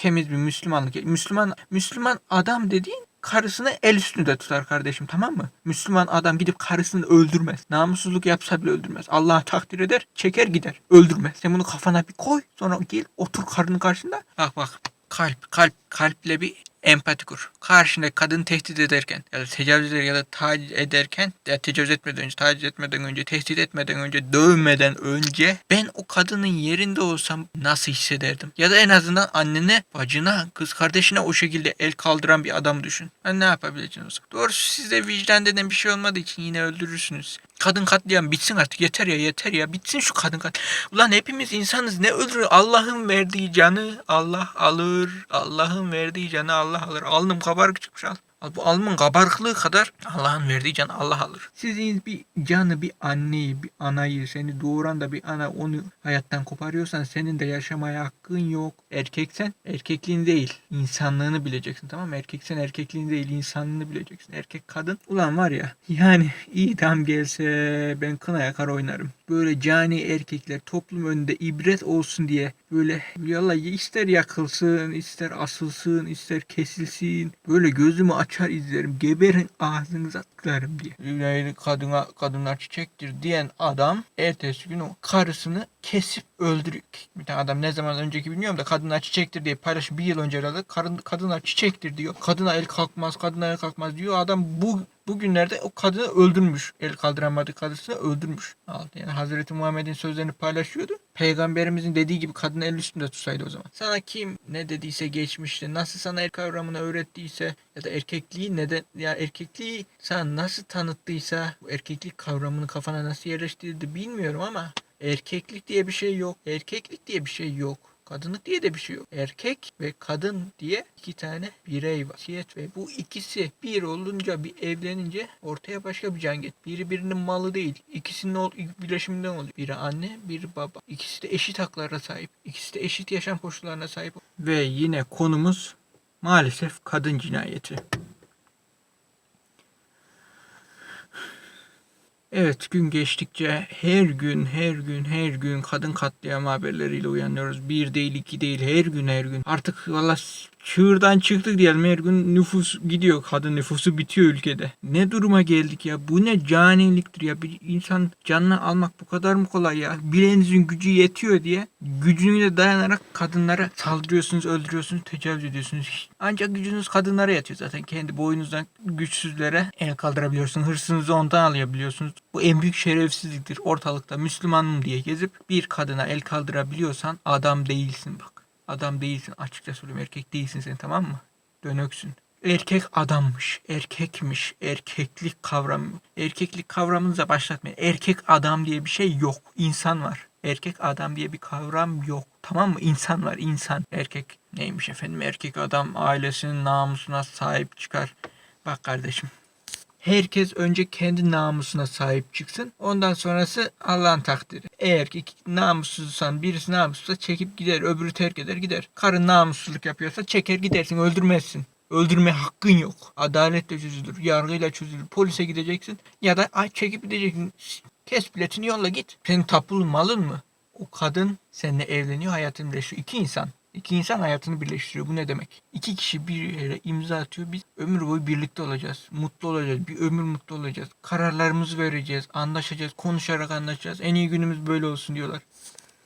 temiz bir Müslümanlık. Müslüman Müslüman adam dediğin karısını el üstünde tutar kardeşim tamam mı? Müslüman adam gidip karısını öldürmez. Namussuzluk yapsa bile öldürmez. Allah takdir eder, çeker gider. Öldürmez. Sen bunu kafana bir koy. Sonra gel otur karının karşısında. Bak bak kalp kalp kalple bir empati kur. Karşındaki kadın tehdit ederken ya da tecavüz ederken ya da taciz ederken ya tecavüz etmeden önce, taciz etmeden önce, tehdit etmeden önce, dövmeden önce ben o kadının yerinde olsam nasıl hissederdim? Ya da en azından annene, bacına, kız kardeşine o şekilde el kaldıran bir adam düşün. Ben ne yapabileceğiniz? Doğrusu sizde vicdan denen bir şey olmadığı için yine öldürürsünüz. Kadın katliam bitsin artık yeter ya yeter ya bitsin şu kadın kat. Ulan hepimiz insanız ne öldürür Allah'ın verdiği canı Allah alır. Allah'ın verdiği canı Allah alır. Alnım kabarık çıkmış al. Bu alnımın kabarıklığı kadar Allah'ın verdiği canı Allah alır. Sizin bir canı, bir anneyi, bir anayı, seni doğuran da bir ana onu hayattan koparıyorsan senin de yaşamaya hakkın yok. Erkeksen erkekliğin değil, insanlığını bileceksin tamam mı? Erkeksen erkekliğin değil, insanlığını bileceksin. Erkek kadın. Ulan var ya yani idam gelse ben kına yakar oynarım. Böyle cani erkekler toplum önünde ibret olsun diye böyle yallah ister yakılsın, ister asılsın, ister kesilsin. Böyle gözümü açar izlerim. Geberin ağzınıza tıklarım diye. Öyle kadına, kadınlar çiçektir diyen adam ertesi gün o karısını kesip öldürüyor. Bir tane adam ne zaman önceki bilmiyorum da kadınlar çiçektir diye paylaşım bir yıl önce herhalde karın, kadınlar çiçektir diyor. Kadına el kalkmaz, kadına el kalkmaz diyor. Adam bu bugünlerde o kadını öldürmüş. El kaldıramadığı karısını öldürmüş. Yani Hazreti Muhammed'in sözlerini paylaşıyordu. Peygamberimizin dediği gibi kadını el üstünde tutsaydı o zaman. Sana kim ne dediyse geçmişte, nasıl sana el kavramını öğrettiyse ya da erkekliği neden ya erkekliği sana nasıl tanıttıysa bu erkeklik kavramını kafana nasıl yerleştirdi bilmiyorum ama erkeklik diye bir şey yok. Erkeklik diye bir şey yok. Kadınlık diye de bir şey yok. Erkek ve kadın diye iki tane birey var. Siyet ve bu ikisi bir olunca bir evlenince ortaya başka bir can get. Biri birinin malı değil. İkisinin ol, birleşiminden oluyor. Biri anne, biri baba. İkisi de eşit haklara sahip. İkisi de eşit yaşam koşullarına sahip. Ve yine konumuz maalesef kadın cinayeti. Evet gün geçtikçe her gün her gün her gün kadın katliamı haberleriyle uyanıyoruz. Bir değil iki değil her gün her gün. Artık valla çığırdan çıktık diyelim her gün nüfus gidiyor. Kadın nüfusu bitiyor ülkede. Ne duruma geldik ya? Bu ne caniliktir ya? Bir insan canını almak bu kadar mı kolay ya? Bileğinizin gücü yetiyor diye gücüne dayanarak kadınlara saldırıyorsunuz, öldürüyorsunuz, tecavüz ediyorsunuz. Ancak gücünüz kadınlara yatıyor zaten. Kendi boyunuzdan güçsüzlere el kaldırabiliyorsunuz. Hırsınızı ondan alabiliyorsunuz. Bu en büyük şerefsizliktir. Ortalıkta Müslümanım diye gezip bir kadına el kaldırabiliyorsan adam değilsin bak. Adam değilsin. Açıkça söylüyorum. Erkek değilsin sen tamam mı? Dönöksün. Erkek adammış, erkekmiş, erkeklik kavramı. Erkeklik kavramınıza başlatmayın. Erkek adam diye bir şey yok. İnsan var. Erkek adam diye bir kavram yok. Tamam mı? İnsan var, insan. Erkek neymiş efendim? Erkek adam ailesinin namusuna sahip çıkar. Bak kardeşim. Herkes önce kendi namusuna sahip çıksın. Ondan sonrası Allah'ın takdiri. Eğer ki namussuzsan birisi namussuzsa çekip gider. Öbürü terk eder gider. Karın namussuzluk yapıyorsa çeker gidersin öldürmezsin. Öldürme hakkın yok. Adaletle çözülür. Yargıyla çözülür. Polise gideceksin. Ya da ay çekip gideceksin. Kes biletini yolla git. Senin tapulu malın mı? O kadın seninle evleniyor hayatını birleştiriyor. İki insan. İki insan hayatını birleştiriyor. Bu ne demek? İki kişi bir yere imza atıyor. Biz ömür boyu birlikte olacağız. Mutlu olacağız. Bir ömür mutlu olacağız. Kararlarımızı vereceğiz. Anlaşacağız. Konuşarak anlaşacağız. En iyi günümüz böyle olsun diyorlar.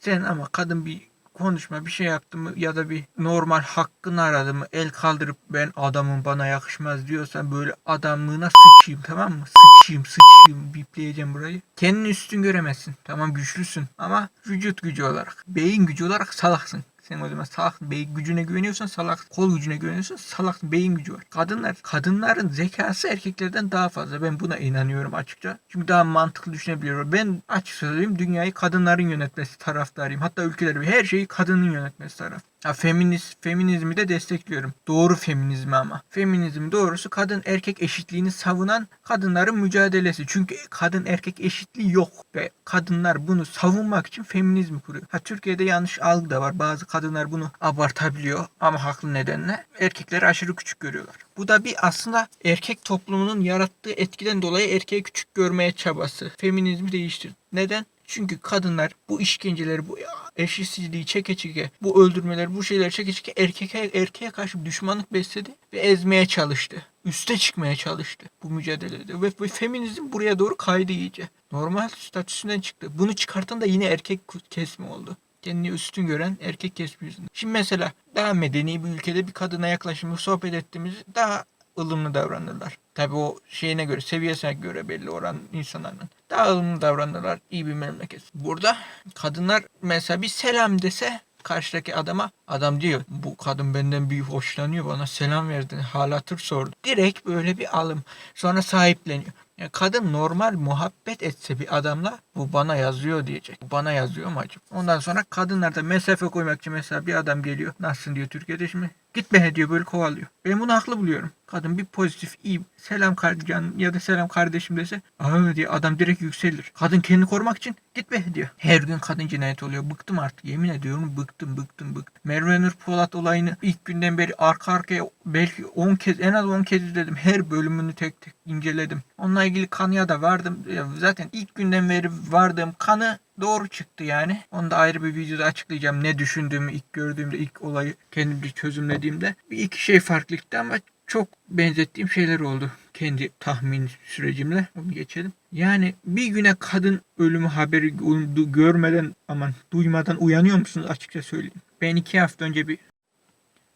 Sen ama kadın bir konuşma bir şey yaptı mı ya da bir normal hakkını aradı mı el kaldırıp ben adamım bana yakışmaz diyorsan böyle adamlığına sıçayım tamam mı? Sıçayım sıçayım bipleyeceğim burayı. Kendini üstün göremezsin. Tamam güçlüsün ama vücut gücü olarak beyin gücü olarak salaksın. Sen o zaman salak beyin gücüne güveniyorsan salak, kol gücüne güveniyorsan salak beyin gücü var. Kadınlar, kadınların zekası erkeklerden daha fazla. Ben buna inanıyorum açıkça. Çünkü daha mantıklı düşünebiliyorum. Ben açık söyleyeyim dünyayı kadınların yönetmesi taraftarıyım. Hatta ülkeleri her şeyi kadının yönetmesi taraf. Ha, feminist, feminizmi de destekliyorum. Doğru feminizmi ama. Feminizm doğrusu kadın erkek eşitliğini savunan kadınların mücadelesi. Çünkü kadın erkek eşitliği yok. Ve kadınlar bunu savunmak için feminizmi kuruyor. Ha Türkiye'de yanlış algı da var. Bazı kadınlar bunu abartabiliyor ama haklı nedenle. Erkekleri aşırı küçük görüyorlar. Bu da bir aslında erkek toplumunun yarattığı etkiden dolayı erkeği küçük görmeye çabası. Feminizmi değiştir. Neden? Çünkü kadınlar bu işkenceleri, bu eşitsizliği çeke çeke, bu öldürmeleri, bu şeyleri çeke çeke erkeğe, erkeğe karşı düşmanlık besledi ve ezmeye çalıştı. Üste çıkmaya çalıştı bu mücadelede. Ve, ve feminizm buraya doğru kaydı iyice. Normal statüsünden çıktı. Bunu çıkartan da yine erkek kesimi oldu. Kendini üstün gören erkek kesimi yüzünden. Şimdi mesela daha medeni bir ülkede bir kadına yaklaşımı sohbet ettiğimiz daha ılımlı davranırlar. Tabi o şeyine göre, seviyesine göre belli oran insanların. Daha ılımlı davranırlar. iyi bir memleket. Burada kadınlar mesela bir selam dese karşıdaki adama adam diyor bu kadın benden bir hoşlanıyor bana selam verdi hal hatır sordu. Direkt böyle bir alım. Sonra sahipleniyor. Yani kadın normal muhabbet etse bir adamla bu bana yazıyor diyecek. Bu bana yazıyor mu acaba? Ondan sonra kadınlar da mesafe koymak için mesela bir adam geliyor. Nasılsın diyor Türkiye'de şimdi. Gitme diyor böyle kovalıyor. Ben bunu haklı buluyorum. Kadın bir pozitif iyi selam kardeşim ya da selam kardeşim dese aa diye adam direkt yükselir. Kadın kendini korumak için gitme diyor. Her gün kadın cinayeti oluyor. Bıktım artık yemin ediyorum bıktım bıktım bıktım. Merve Nur Polat olayını ilk günden beri arka arkaya belki 10 kez en az 10 kez izledim. Her bölümünü tek tek inceledim. Onunla ilgili kanıya da vardım. Zaten ilk günden beri vardığım kanı doğru çıktı yani. Onu da ayrı bir videoda açıklayacağım. Ne düşündüğümü ilk gördüğümde, ilk olayı kendimce çözümlediğimde. Bir iki şey farklıydı ama çok benzettiğim şeyler oldu. Kendi tahmin sürecimle. Onu geçelim. Yani bir güne kadın ölümü haberi görmeden aman duymadan uyanıyor musunuz açıkça söyleyeyim. Ben iki hafta önce bir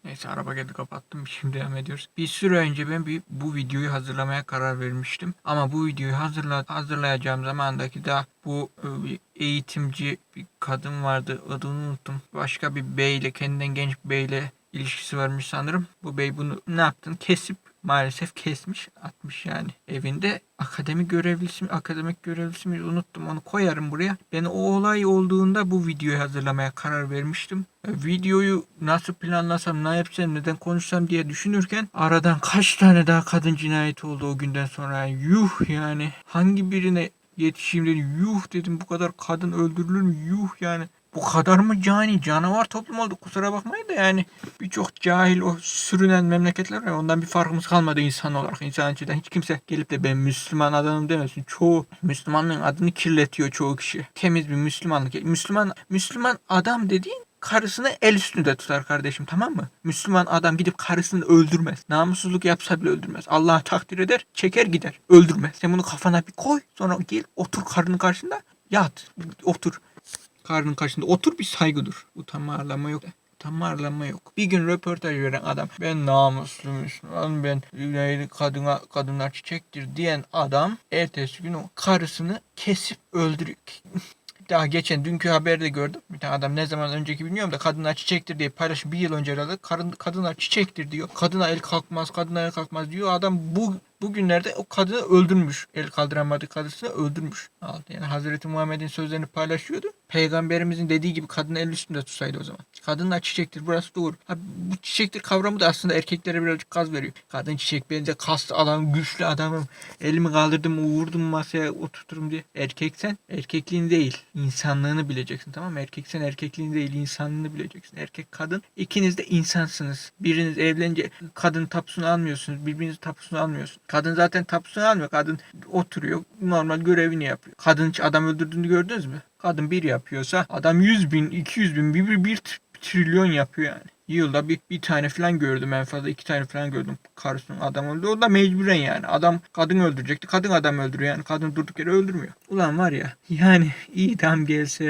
Neyse araba geldi kapattım. Şimdi devam ediyoruz. Bir süre önce ben bir bu videoyu hazırlamaya karar vermiştim. Ama bu videoyu hazırla, hazırlayacağım zamandaki da bu e, bir eğitimci bir kadın vardı. Adını unuttum. Başka bir beyle kendinden genç bir beyle ilişkisi varmış sanırım. Bu bey bunu ne yaptın? Kesip maalesef kesmiş atmış yani. Evinde akademi görevlisi mi akademik görevlisi mi unuttum onu koyarım buraya. Ben o olay olduğunda bu videoyu hazırlamaya karar vermiştim. E, videoyu nasıl planlasam ne yapsam neden konuşsam diye düşünürken aradan kaç tane daha kadın cinayeti oldu o günden sonra? Yuh yani. Hangi birine yetişeyim dedim. Yuh dedim. Bu kadar kadın öldürülür mü? Yuh yani bu kadar mı cani canavar toplum oldu kusura bakmayın da yani birçok cahil o sürünen memleketler var ondan bir farkımız kalmadı insan olarak insan içinden hiç kimse gelip de ben Müslüman adamım demesin çoğu Müslümanlığın adını kirletiyor çoğu kişi temiz bir Müslümanlık Müslüman Müslüman adam dediğin karısını el üstünde tutar kardeşim tamam mı? Müslüman adam gidip karısını öldürmez. Namussuzluk yapsa bile öldürmez. Allah takdir eder, çeker gider. Öldürmez. Sen bunu kafana bir koy. Sonra gel otur karının karşısında. Yat. Otur. Karının karşısında otur bir saygı dur. Utanma arlama yok. Utanma arlama yok. Bir gün röportaj veren adam ben namuslu Müslüman ben kadına kadınlar çiçektir diyen adam ertesi gün o karısını kesip öldürüyor. Daha geçen dünkü haberde gördüm. Bir tane adam ne zaman önceki bilmiyorum da kadınlar çiçektir diye paylaşıp bir yıl önce herhalde kadın, kadınlar çiçektir diyor. Kadına el kalkmaz, kadına el kalkmaz diyor. Adam bu bugünlerde o kadını öldürmüş. El kaldıramadığı kadısını öldürmüş. Yani Hazreti Muhammed'in sözlerini paylaşıyordu. Peygamberimizin dediği gibi kadını el üstünde tutsaydı o zaman. Kadınlar çiçektir burası doğru. Ha, bu çiçektir kavramı da aslında erkeklere birazcık gaz veriyor. Kadın çiçek ben de kas alan güçlü adamım. Elimi kaldırdım vurdum masaya oturturum diye. Erkeksen erkekliğin değil insanlığını bileceksin tamam mı? Erkeksen erkekliğin değil insanlığını bileceksin. Erkek kadın ikiniz de insansınız. Biriniz evlenince kadın tapusunu almıyorsunuz. Birbirinizin tapusunu almıyorsunuz. Kadın zaten tapusunu almıyor. Kadın oturuyor normal görevini yapıyor. Kadın hiç adam öldürdüğünü gördünüz mü? Kadın bir yapıyorsa adam 100 bin, 200 bin, bir, bir, bir trilyon yapıyor yani. Yılda bir, bir tane falan gördüm en fazla iki tane falan gördüm karısının adam öldü. O da mecburen yani. Adam kadın öldürecekti. Kadın adam öldürüyor yani. Kadın durduk yere öldürmüyor. Ulan var ya yani idam gelse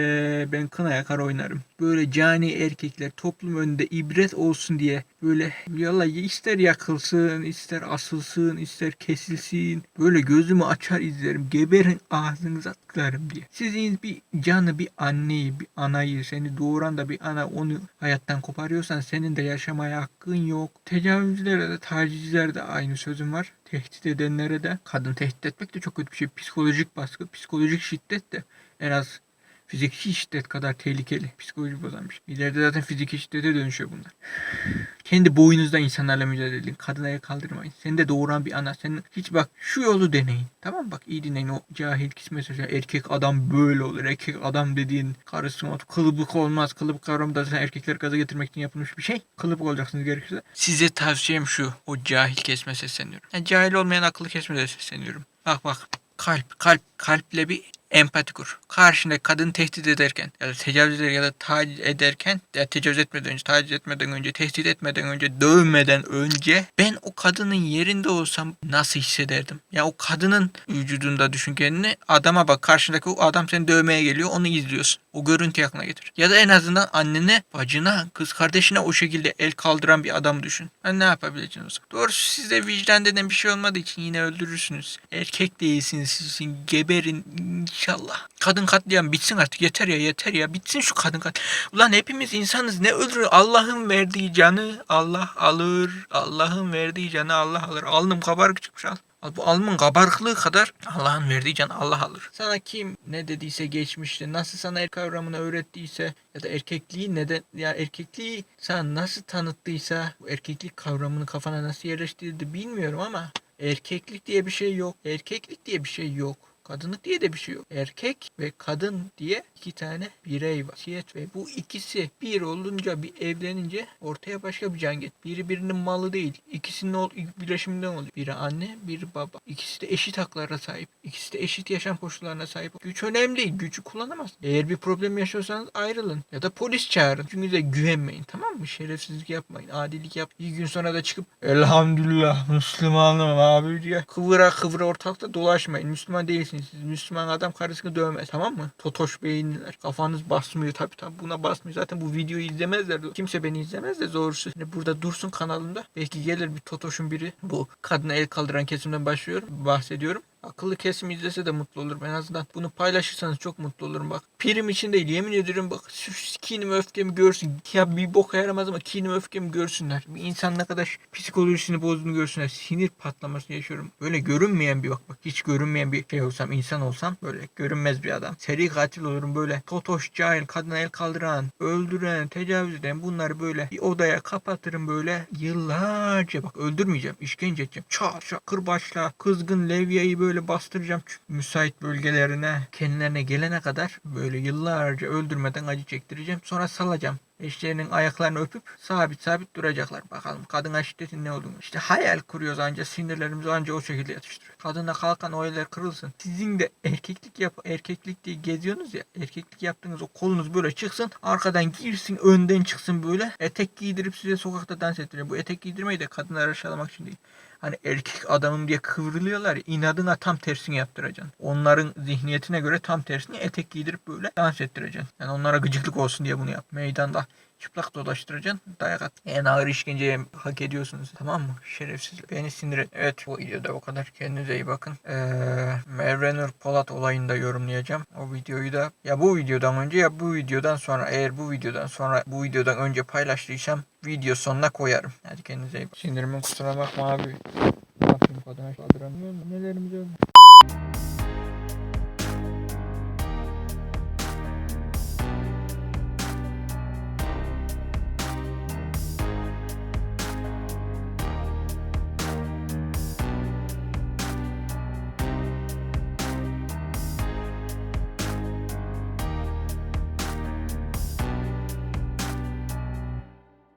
ben kına yakar oynarım. Böyle cani erkekler toplum önünde ibret olsun diye böyle yalla ister yakılsın, ister asılsın, ister kesilsin. Böyle gözümü açar izlerim. Geberin ağzınıza tıklarım diye. Sizin bir canı, bir anneyi, bir anayı, seni doğuran da bir ana onu hayattan koparıyorsan senin de yaşamaya hakkın yok. Tecavüzlere de, tacizlere de aynı sözüm var. Tehdit edenlere de. Kadın tehdit etmek de çok kötü bir şey. Psikolojik baskı, psikolojik şiddet de en az fiziki şiddet kadar tehlikeli. Psikoloji bozan bir şey. İleride zaten fiziki şiddete dönüşüyor bunlar. Kendi boyunuzda insanlarla mücadele edin. Kadına el kaldırmayın. Seni de doğuran bir ana. Senin hiç bak şu yolu deneyin. Tamam bak iyi dinleyin. O cahil kısmı mesela erkek adam böyle olur. Erkek adam dediğin karısı? Kılıbık olmaz. Kılıbık kavramı da zaten erkekler gaza getirmek için yapılmış bir şey. Kılıbık olacaksınız gerekirse. Size tavsiyem şu. O cahil kesme sesleniyorum. Yani cahil olmayan akıllı kesme de sesleniyorum. Bak bak kalp kalp kalple bir empati kur. Karşındaki kadını tehdit ederken ya da tecavüz ederken ya da taciz ederken ya tecavüz etmeden önce, taciz etmeden önce, tehdit etmeden önce, dövmeden önce ben o kadının yerinde olsam nasıl hissederdim? Ya o kadının vücudunda düşün kendini. Adama bak karşındaki o adam seni dövmeye geliyor onu izliyorsun. O görüntü aklına getir. Ya da en azından annene, bacına, kız kardeşine o şekilde el kaldıran bir adam düşün. Ha, ne yapabileceksiniz? Doğrusu sizde vicdan denen bir şey olmadığı için yine öldürürsünüz. Erkek değilsiniz sizin. Geberin inşallah. Kadın katliam bitsin artık. Yeter ya yeter ya. Bitsin şu kadın kat. Ulan hepimiz insanız. Ne öldürür? Allah'ın verdiği canı Allah alır. Allah'ın verdiği canı Allah alır. Alnım kabarık çıkmış al. Bu alnımın kabarıklığı kadar Allah'ın verdiği can Allah alır. Sana kim ne dediyse geçmişte, nasıl sana el kavramını öğrettiyse ya da erkekliği neden ya erkekliği sana nasıl tanıttıysa bu erkeklik kavramını kafana nasıl yerleştirdi bilmiyorum ama erkeklik diye bir şey yok. Erkeklik diye bir şey yok. Kadınlık diye de bir şey yok. Erkek ve kadın diye iki tane birey var. Siyet ve bu ikisi bir olunca bir evlenince ortaya başka bir can get. Biri birinin malı değil. İkisinin ol, birleşiminden oluyor. Biri anne, biri baba. İkisi de eşit haklara sahip. İkisi de eşit yaşam koşullarına sahip. Güç önemli değil. Gücü kullanamaz. Eğer bir problem yaşıyorsanız ayrılın. Ya da polis çağırın. Çünkü de güvenmeyin. Tamam mı? Şerefsizlik yapmayın. Adilik yap. Bir gün sonra da çıkıp elhamdülillah Müslümanım abi diye kıvıra kıvıra ortalıkta dolaşmayın. Müslüman değilsiniz siz. Müslüman adam karısını dövmez. Tamam mı? Totoş beyinliler. Kafanız basmıyor. Tabi tabi buna basmıyor. Zaten bu videoyu izlemezler. Kimse beni izlemez de doğrusu. Hani burada dursun kanalımda. Belki gelir bir totoşun biri. Bu kadına el kaldıran kesimden başlıyorum. Bahsediyorum. Akıllı kesim izlese de mutlu olurum en azından. Bunu paylaşırsanız çok mutlu olurum bak. Pirim için değil yemin ediyorum bak. Kinimi öfkemi görsün. Ya bir boka yaramaz ama kinimi öfkemi görsünler. Bir insan ne kadar psikolojisini bozduğunu görsünler. Sinir patlaması yaşıyorum. Böyle görünmeyen bir bak bak. Hiç görünmeyen bir şey olsam insan olsam böyle görünmez bir adam. Seri katil olurum böyle. Totoş, cahil, kadına el kaldıran, öldüren, tecavüz eden bunları böyle bir odaya kapatırım böyle yıllarca bak öldürmeyeceğim. işkence edeceğim. Çat çat kırbaçla kızgın levyayı böyle bastıracağım. Çünkü müsait bölgelerine kendilerine gelene kadar böyle yıllarca öldürmeden acı çektireceğim. Sonra salacağım. Eşlerinin ayaklarını öpüp sabit sabit duracaklar. Bakalım kadına şiddetin ne olduğunu. İşte hayal kuruyoruz anca sinirlerimizi anca o şekilde yatıştırıyor. Kadına kalkan o eller kırılsın. Sizin de erkeklik yap erkeklik diye geziyorsunuz ya. Erkeklik yaptığınız o kolunuz böyle çıksın. Arkadan girsin önden çıksın böyle. Etek giydirip size sokakta dans ettiriyor. Bu etek giydirmeyi de kadınları aşağılamak için değil. Hani erkek adamım diye kıvrılıyorlar ya inadına tam tersini yaptıracaksın. Onların zihniyetine göre tam tersini etek giydirip böyle dans ettireceksin. Yani onlara gıcıklık olsun diye bunu yap. Meydanda çıplak dolaştıracaksın. Dayak at. En ağır işkenceyi hak ediyorsunuz. Tamam mı? Şerefsiz. Beni sinir et. Evet bu videoda o kadar. Kendinize iyi bakın. Ee, Merve Polat olayını da yorumlayacağım. O videoyu da ya bu videodan önce ya bu videodan sonra eğer bu videodan sonra bu videodan önce paylaştıysam video sonuna koyarım. Hadi kendinize iyi bakın. Sinirimin kusura bakma abi. Ne yapayım kadına kaldıramıyorum. Nelerimiz öyle.